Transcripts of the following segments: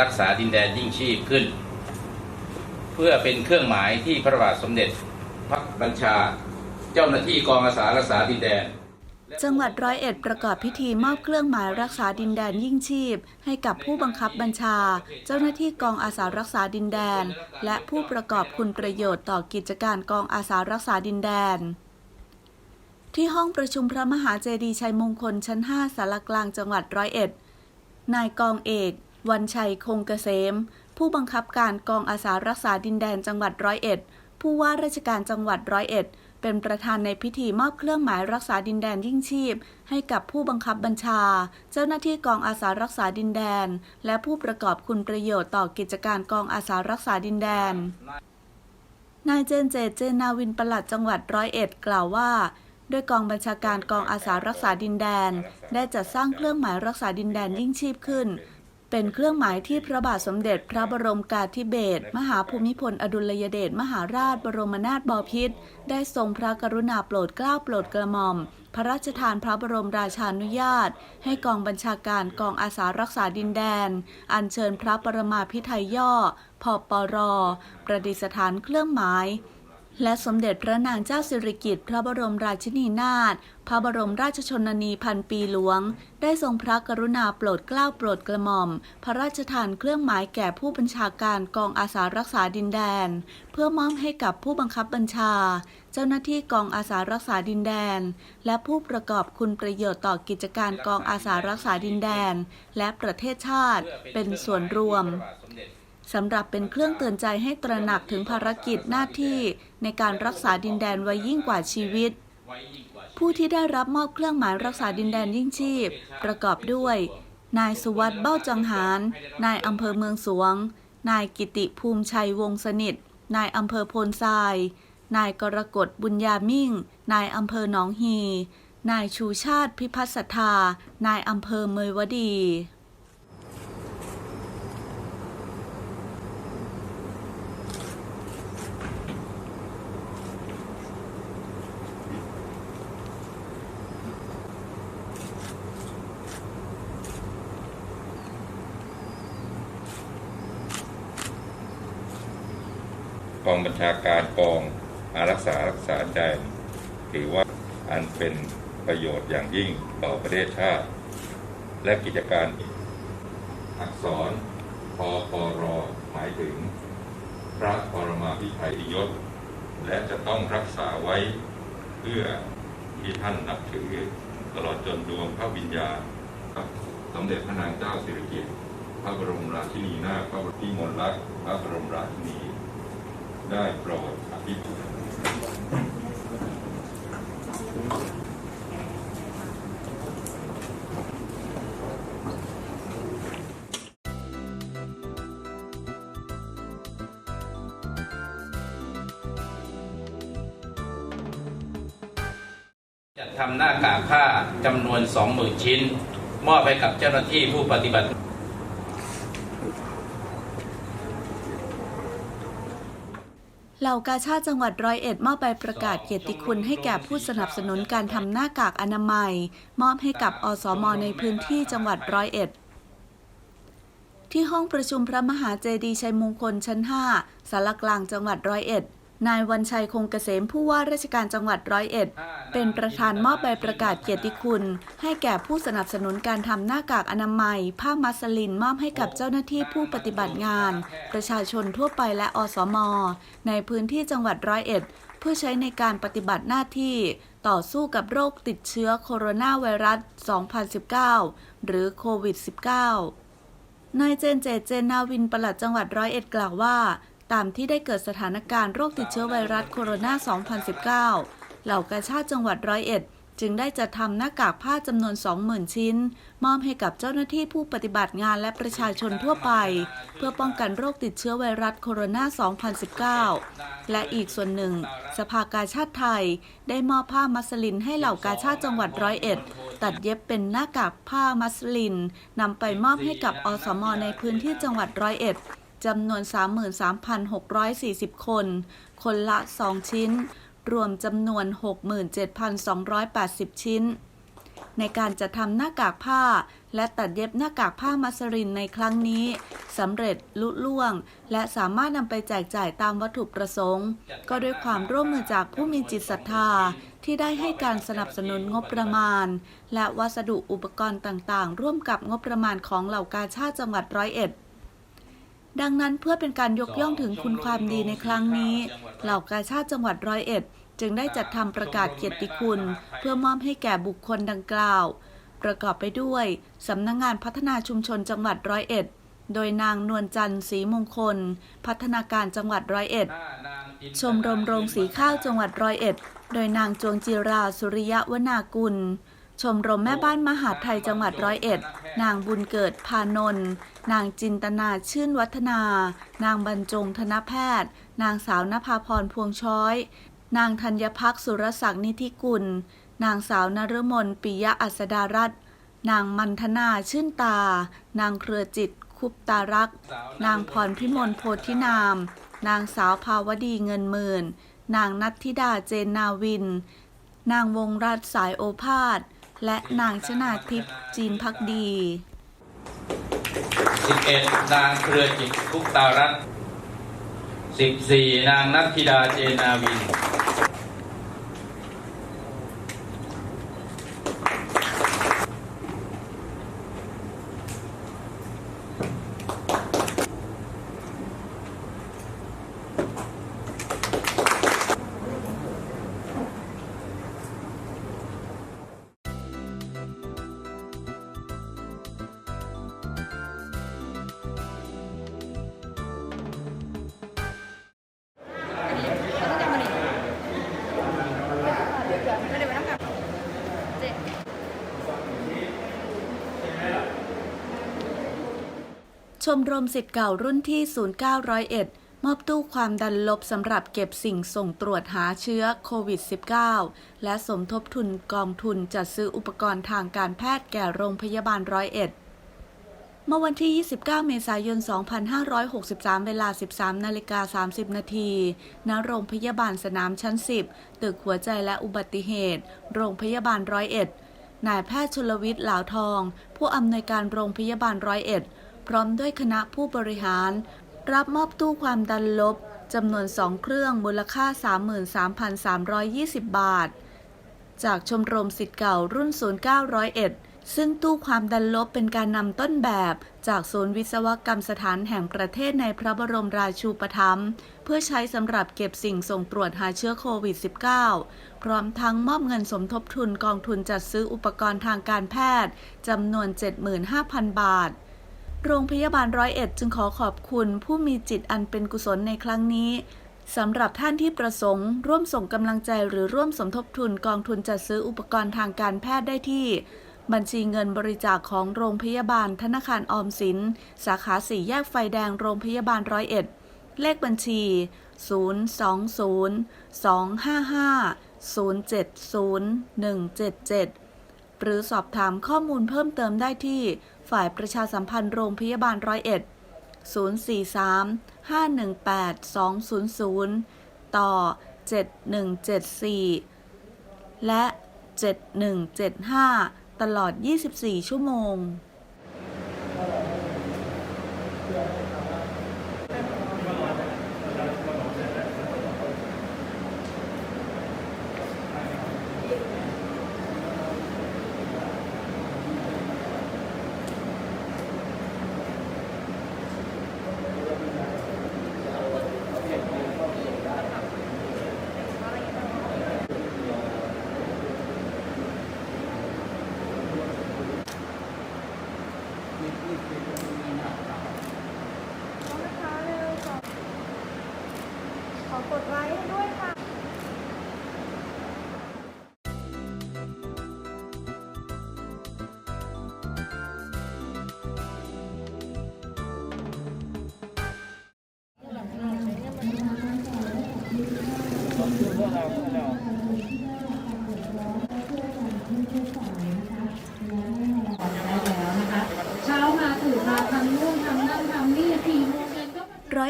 รักษาดินแดนยิ่งชีพขึ้น เพื่อเป็นเครื่องหมายที่พระบาทสมเด็จพระบัญชา เจ้าหน้าที่กองอาสารักษาดินแดนจังหวัดร้อยเอ็ดประกอบพิธีมอบเครื่องหมายรักษาดินแดนยิ่งชีพ ให้กับผู้บังคับบัญชา เจ้าหน้าที่กองอาสารักษาดินแดน และผู้ประกอบคุณประโยชน์ต่อกิจการกองอาสารักษาดินแดน ที่ห้องประชุมพระมหาเจดีย์ชัยมงคลชั้น 5สารกลางจังหวัดร้อยเอ็ดนายกองเอก วันชัยคงเกษม ผู้บังคับการกองอาสารักษาดินแดนจังหวัดร้อยเอ็ด ผู้ว่าราชการจังหวัดร้อยเอ็ด เป็นประธานในพิธีมอบเครื่องหมายรักษาดินแดนยิ่งชีพ ให้กับผู้บังคับบัญชา เจ้าหน้าที่กองอาสารักษาดินแดน และผู้ประกอบคุณประโยชน์ต่อกิจการกองอาสารักษาดินแดน นายเจนเจตเจนนาวินปลัดจังหวัดร้อยเอ็ดกล่าวว่าด้วยกองบัญชาการกองอาสารักษาดินแดน ได้จัดสร้างเครื่องหมายรักษาดินแดนยิ่งชีพขึ้น เป็นเครื่องหมายที่พระบาทสมเด็จพระบรมกาธิเบศรมหาภูมิพลอดุลยเดชมหาราชบรมนาถบพิตรได้ทรงพระกรุณาโปรดเกล้าโปรดกระหม่อม พระราชทานพระบรมราชานุญาต ให้กองบัญชาการกองอาสารักษาดินแดน อัญเชิญพระปรมาภิไธยย่อพปรประดิษฐานเครื่องหมาย และสมเด็จพระนางเจ้าสิริกิติ์พระบรมราชินีนาถพระบรมราชชนนีพันปีหลวง ได้ทรงพระกรุณาโปรดเกล้าโปรดกระหม่อม พระราชทานเครื่องหมายแก่ผู้บัญชาการกองอาสารักษาดินแดน เพื่อมอบให้กับผู้บังคับบัญชา เจ้าหน้าที่กองอาสารักษาดินแดน และผู้ประกอบคุณประโยชน์ต่อกิจการกองอาสารักษาดินแดน และประเทศชาติเป็นส่วนรวม สำหรับเป็นเครื่องเตือนใจให้ตระหนักถึงภารกิจหน้าที่ในการรักษาดินแดนไว้ยิ่งกว่าชีวิต ผู้ที่ได้รับมอบเครื่องหมายรักษาดินแดนยิ่งชีพ ประกอบด้วย นายสุวัสด์เบ้าจังหาร นายอำเภอเมืองสวง นายกิติภูมิชัยวงศ์สนิท นายอำเภอโพนทราย นายกรกฎบุญญามิ่ง นายอำเภอหนองฮี นายชูชาติพิพัฒน์ศรัทธานายอำเภอเมยวดี ชาการกองอารักษารักษาแดนถือว่าอันเป็นประโยชน์อย่างยิ่งต่อประเทศชาติ และกิจการอักษรพปรหมายถึง พระปรมาภิไธยยศ และจะต้องรักษาไว้เพื่อที่ท่านนับถือ ตลอดจนดวงพระวิญญาณสมเด็จพระนางเจ้าสิริกิติ์พระบรมราชินีนาถพระบรมพิมลรัตน์พระบรมราชินี ได้โปรดอภิปรายจัดทำหน้ากากผ้าจำนวน 20,000 ชิ้น มอบให้กับเจ้าหน้าที่ผู้ปฏิบัติ เห ล่ากาชาติจังหวัดร้อยเอ็ดมอบใบประกาศเกียรติคุณให้แก่ผู้สนับสนุนการทำหน้ากากอนามัย มอบให้กับอสมในพื้นที่จังหวัดร้อยเอ็ด ที่ห้องประชุมพระมหาเจดีย์ชัยมงคลชั้น 5สารกลางจังหวัดร้อยเอ็ด นายวันชัยคงเกษมผู้ว่าราชการจังหวัดร้อยเอ็ด เป็นประธานมอบใบประกาศเกียรติคุณ ให้แก่ผู้สนับสนุนการทำหน้ากากอนามัย ผ้ามัสลินมอบให้กับเจ้าหน้าที่ผู้ปฏิบัติงาน ประชาชนทั่วไปและอสม ในพื้นที่จังหวัดร้อยเอ็ด เพื่อใช้ในการปฏิบัติหน้าที่ ต่อสู้กับโรคติดเชื้อโคโรนาไวรัส 2019 หรือโควิด -19 นายเจนเจตเจนนาวินปลัดจังหวัดร้อยเอ็ดกล่าวว่า ตามที่ได้เกิดสถานการณ์โรคติดเชื้อไวรัสโคโรนา 2019 เหล่ากาชาติจังหวัดร้อยเอ็ด จึงได้จัดทำหน้ากากผ้าจำนวน 20,000 ชิ้น มอบให้กับเจ้าหน้าที่ผู้ปฏิบัติงานและประชาชนทั่วไป เพื่อป้องกันโรคติดเชื้อไวรัสโคโรนา 2019 และอีกส่วนหนึ่ง สภากาชาติไทย ได้มอบผ้ามัสลินให้เหล่ากาชาติจังหวัดร้อยเอ็ดตัดเย็บเป็นหน้ากากผ้ามัสลินนำไปมอบให้กับอสมในพื้นที่จังหวัดร้อยเอ็ด จำนวน 33,640 คน คนละ 2 ชิ้น รวมจำนวน 67,280 ชิ้น ในการจัดทำหน้ากากผ้า และตัดเย็บหน้ากากผ้ามัสรินในครั้งนี้สำเร็จลุล่วง และสามารถนำไปแจกจ่ายตามวัตถุประสงค์ ก็ด้วยความร่วมมือจากผู้มีจิตศรัทธาที่ได้ให้การสนับสนุนงบประมาณ และวัสดุอุปกรณ์ต่างๆ ร่วมกับงบประมาณของเหล่ากาชาติจังหวัดร้อยเอ็ด ดังนั้นเพื่อเป็นการยกย่องถึงคุณความดีในครั้งนี้ เหล่ากาชาติจังหวัดร้อยเอ็ด จึงได้จัดทำประกาศเกียรติคุณ เพื่อมอบให้แก่บุคคลดังกล่าว ประกอบไปด้วยสำนักงงานพัฒนาชุมชนจังหวัดร้อยเอ็ด โดยนางนวลจันทร์ศรีมงคล พัฒนาการจังหวัดร้อยเอ็ด ชมรมโรงสีข้าวจังหวัดร้อยเอ็ด โดยนางจวงจีราสุริยะวนากุล ชมรมแม่บ้านมหาดไทยจังหวัดร้อยเอ็ด นางบุญเกิดพานนท์นางจินตนาชื่นวัฒนา นางบรรจงธนแพทย์ นางสาวนภาพรพวงช้อย นางธัญพักสุรศักดิ์นิธิกุล นางสาวนฤมลปิยะอัสดารัตน์นางมันธนาชื่นตา นางเครือจิตคุปตารักษ์นางพรพิมลโพธินาม นางสาวภาวดีเงินหมื่น นางนัทธิดาเจนนาวิน นางวงรัตสายโอภาส และนางชนาทิพย์จีนพักดี 11 นางเครือจิตคุกตารัตน์14 นางนัทธิดาเจนาวิน ชมรมสิทธิ์เก่ารุ่นที่ 0901 มอบตู้ความดันลบสำหรับเก็บสิ่งส่งตรวจหาเชื้อโควิด -19 และสมทบทุนกองทุนจัดซื้ออุปกรณ์ทางการแพทย์แก่โรงพยาบาลร้อยเอ็ดเมื่อวันที่ 29 เมษายน 2563 เวลา 13 นาฬิกา 30 นาทีณ โรงพยาบาลสนามชั้น 10 ตึกหัวใจและอุบัติเหตุ โรงพยาบาลร้อยเอ็ด นายแพทย์ชลวิทย์ หลาวทอง ผู้อำนวยการโรงพยาบาลร้อยเอ็ด พร้อมด้วยคณะผู้บริหาร รับมอบตู้ความดันลบจำนวน 2 เครื่องมูลค่า 33,320 บาท จากชมรมสิทธิ์เก่ารุ่น 0901 ซึ่งตู้ความดันลบเป็นการนำต้นแบบ จากศูนย์วิศวกรรมสถานแห่งประเทศในพระบรมราชูปถัมภ์เพื่อใช้สำหรับเก็บสิ่งส่งตรวจหาเชื้อโควิด -19 พร้อมทั้งมอบเงินสมทบทุนกองทุนจัดซื้ออุปกรณ์ทางการแพทย์จำนวน 75,000 บาท โรงพยาบาลร้อยเอ็ดจึงขอขอบคุณผู้มีจิตอันเป็นกุศลในครั้งนี้สำหรับท่านที่ประสงค์ ร่วมส่งกำลังใจหรือร่วมสมทบทุนกองทุนจัดซื้ออุปกรณ์ทางการแพทย์ได้ที่ บัญชีเงินบริจาคของโรงพยาบาลธนาคารออมสิน สาขาสี่แยกไฟแดงโรงพยาบาลร้อยเอ็ดเลขบัญชี 020-255-070-177 หรือสอบถามข้อมูลเพิ่มเติมได้ที่ ฝ่ายประชาสัมพันธ์โรงพยาบาลร้อยเอ็ด043 518 200 ต่อ 7174 และ 7175 ตลอด 24 ชั่วโมง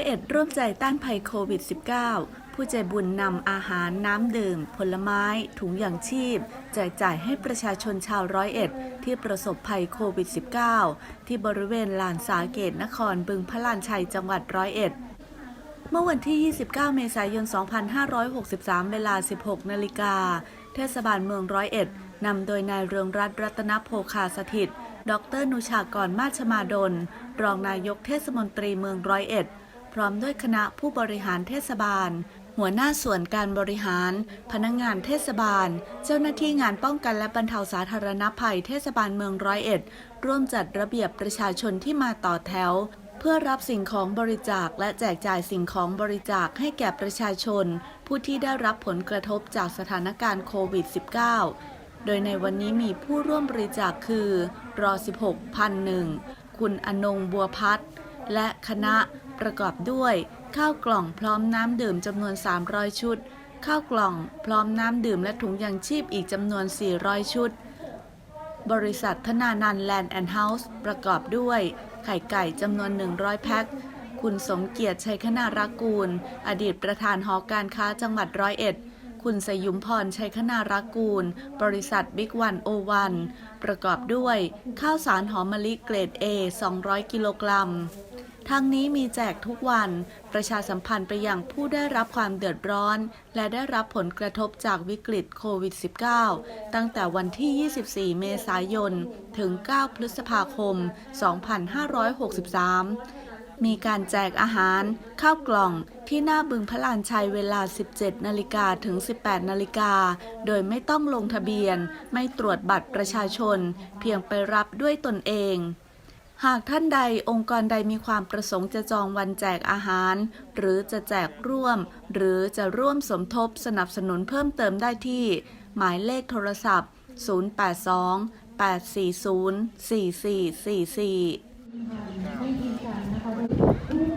อยเอ็ดร่วมใจต้านภัยโควิด -19 ผู้ผู้ใจบุญนำอาหารน้ำดื่ม ผลไม้ ถุงอย่างชีพแจกจ่ายให้ประชาชนชาวร้อยเอ็ด ที่ประสบภัยโควิด -19 ที่บริเวณลานสาเกตนครบึงพระลานชัยจังหวัดร้อยเอ็ดเมื่อวันที่ 29 เมษายน 2563 เวลา 16 นาฬิกา เทศบาลเมืองร้อยเอ็ดนำโดยนายเรืองรัตน์รัตนโภคาสถิต ดรนุชากรมาชมาดล รองนายกเทศมนตรีเมืองร้อยเอ็ด พร้อมด้วยคณะผู้บริหารเทศบาล หัวหน้าส่วนการบริหาร พนักงงานเทศบาล เจ้าหน้าที่งานป้องกันและบรรเทาสาธารณภัยเทศบาลเมืองร้อยเอ็ด ร่วมจัดระเบียบประชาชนที่มาต่อแถวเพื่อรับสิ่งของบริจาคและแจกจ่ายสิ่งของบริจาคให้แก่ประชาชน ผู้ที่ได้รับผลกระทบจากสถานการณ์โควิด -19 โดยในวันนี้มีผู้ร่วมบริจาคคือ รอ 16พันหนึ่งคุณอนงบัวพัฒน์และคณะ ประกอบด้วย ข้าวกล่องพร้อมน้ำดื่มจำนวน 300 ชุด ข้าวกล่องพร้อมน้ำดื่มและถุงยางชีพอีกจำนวน 400 ชุด บริษัทธนานันแลนด์แอนด์เฮาส์ประกอบด้วย ไข่ไก่จำนวน 100 แพ็คคุณสมเกียรติชัยคณารักูล อดีตประธานหอการค้าจังหวัดร้อยเอ็ด คุณสยุมพรชัยคณารักกูล บริษัทบิ๊กวันโอวัน ประกอบด้วย ข้าวสารหอมมะลิเกรด A 200 กิโลกรัม ทางนี้มีแจกทุกวัน ประชาสัมพันธ์ไปยังผู้ได้รับความเดือดร้อน และได้รับผลกระทบจากวิกฤตโควิด -19 ตั้งแต่วันที่ 24 เมษายน ถึง 9 พฤษภาคม 2563 มีการแจกอาหาร ข้าวกล่องที่หน้าบึงพระลานชัยเวลา 17 นาฬิกาถึง 18 นาฬิกา โดยไม่ต้องลงทะเบียน ไม่ตรวจบัตรประชาชน เพียงไปรับด้วยตนเอง หากท่านใดองค์กรใดมีความประสงค์จะจองวันแจกอาหาร หรือจะแจกร่วม หรือจะร่วมสมทบสนับสนุนเพิ่มเติมได้ที่ หมายเลขโทรศัพท์ 082 840 4444ไม่ดีกันนะคะโดยผู้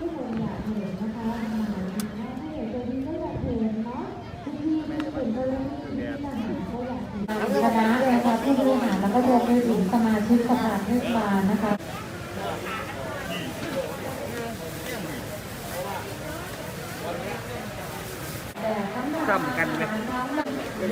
ที่คนอยากเห็นนะคะอยากจะดีก็อยากเห็นเนาะพี่ๆเป็นเจ้าหน้าที่ที่ทหาอยากเห็นคณะนะคะผู้บริหารแล้วก็รวมไปถึงสมาชิกสภาเทศบาลนะคะ ซ่อมกันไหม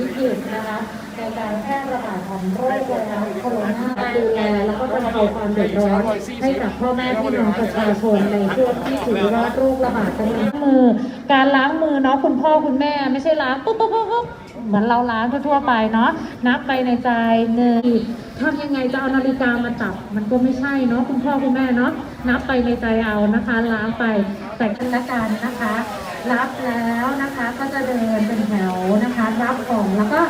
วิกฤตนะคะในการแพร่ระบาดของโรคไวรัสโคโรนาดูแลแล้วก็บรรเทาความเดือดร้อนให้กับพ่อแม่พี่น้องประชาชนในช่วงที่ถือว่าโรคระบาดกำลังมือ การล้างมือเนาะคุณพ่อคุณแม่ไม่ใช่ล้างปุ๊บปุ๊บปุ๊บปุ๊บเหมือนเราล้างทั่วๆไปเนาะนับไปในใจหนึ่งทำยังไงจะเอานาฬิกามาจับ มันก็ไม่ใช่เนาะคุณพ่อคุณแม่เนาะนับไปในใจเอานะคะ ล้างไปใส่กันละกันนะคะ รับแล้วนะคะ เดินเป็นแถวนะคะ รับของแล้วก็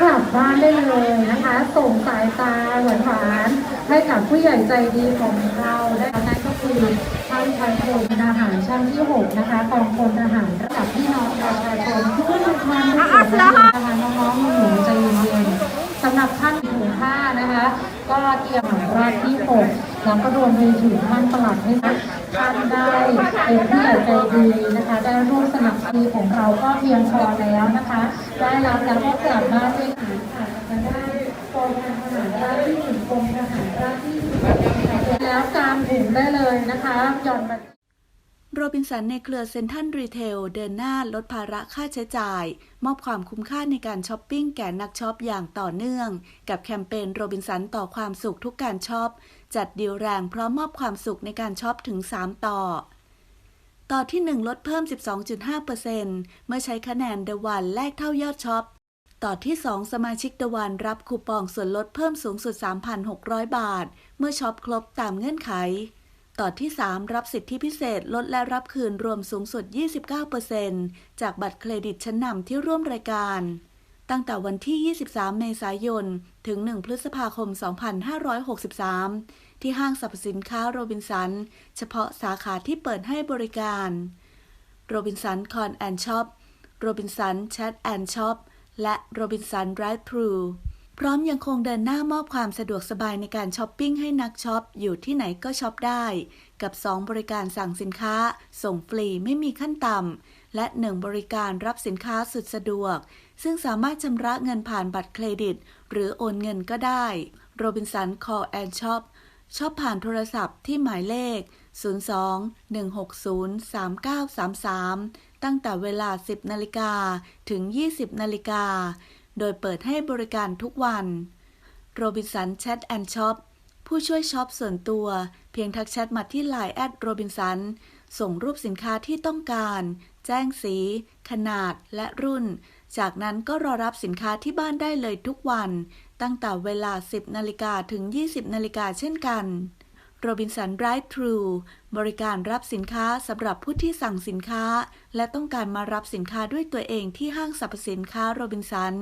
กลับบ้านได้เลยนะคะ ส่งสายตาหวานๆให้กับผู้ใหญ่ใจดีของเราได้นั่นก็คือท่านพันโททหารช่างที่ 6 นะคะกองพลทหารระดับพี่น้องประชาชนทุกท่านทุกคนนะคะน้องๆหนูใจเย็นๆสำหรับท่านถุงผ้านะคะ ก็เตรียมหารอบที่ 6 แล้วก็รวมไปถึงท่านประหลัดให้ท่านได้เป็นผู้ใหญ่ใจดีนะคะ ได้ร่วมสนับสนุนของเราก็เพียงพอแล้วนะคะ ได้รับแล้วก็กลับบ้าด้วยฐานค่ะจะได้กองทหารราบที่หนึ่งกรมทหารราบที่สิบแล้วการถุงได้เลยนะคะหย่อนบัตรโรบินสันในเครือเซ็นทรัลรีเทลเดินหน้าลดภาระค่าใช้จ่าย มอบความคุ้มค่าในการช้อปปิ้งแก่นักช็อปอย่างต่อเนื่อง กับแคมเปญโรบินสันต่อความสุขทุกการช็อป จัดดีลแรงพร้อมมอบความสุขในการช็อปถึง 3 ต่อ ต่อที่ 1 ลดเพิ่ม 12.5%เมื่อใช้คะแนนเดวันแลกเท่ายอดช็อป ต่อที่ 2 สมาชิกเดวันรับคูปองส่วนลดเพิ่มสูงสุด 3,600 บาท เมื่อช็อปครบตามเงื่อนไข ต่อที่ 3 รับสิทธิพิเศษลดและรับคืนรวมสูงสุด 29%จากบัตรเครดิตชั้นนำที่ร่วมรายการ ตั้งแต่วันที่ 23 เมษายน ถึง 1 พฤษภาคม 2563 ที่ห้างสรรพสินค้าโรบินสัน เฉพาะสาขาที่เปิดให้บริการโรบินสันคอนแอนช็อปโรบินสันแชทแอนช็อปและโรบินสัน Drive Thru พร้อมยังคงเดินหน้ามอบความสะดวกสบายในการช้อปปิ้งให้นักช็อป อยู่ที่ไหนก็ช็อปได้ กับ 2 บริการสั่งสินค้า ส่งฟรีไม่มีขั้นต่ำและ 1 บริการรับสินค้าสุดสะดวก ซึ่งสามารถชำระเงินผ่านบัตรเครดิต หรือโอนเงินก็ได้ Robinson Call and Shop ช็อปผ่านโทรศัพท์ที่หมายเลข0 02-160-3933 ตั้งแต่เวลา 10 นาฬิกาถึง 20 นาฬิกา โดยเปิดให้บริการทุกวันโรบินสันแชทแอนด์ช็อปผู้ช่วยช็อปส่วนตัว เพียงทักแชทมาที่ไลน์แอดโรบินสันส่งรูปสินค้าที่ต้องการ แจ้งสี ขนาดและรุ่น จากนั้นก็รอรับสินค้าที่บ้านได้เลยทุกวัน ตั้งแต่เวลา 10 นาฬิกาถึง 20 นาฬิกาเช่นกันโรบินสันไรทรูบริการรับสินค้าสำหรับผู้ที่สั่งสินค้า และต้องการมารับสินค้าด้วยตัวเองที่ห้างสรรพสินค้าโรบินสัน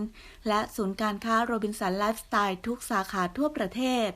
และศูนย์การค้าโรบินสันไลฟ์สไตล์ทุกสาขาทั่วประเทศ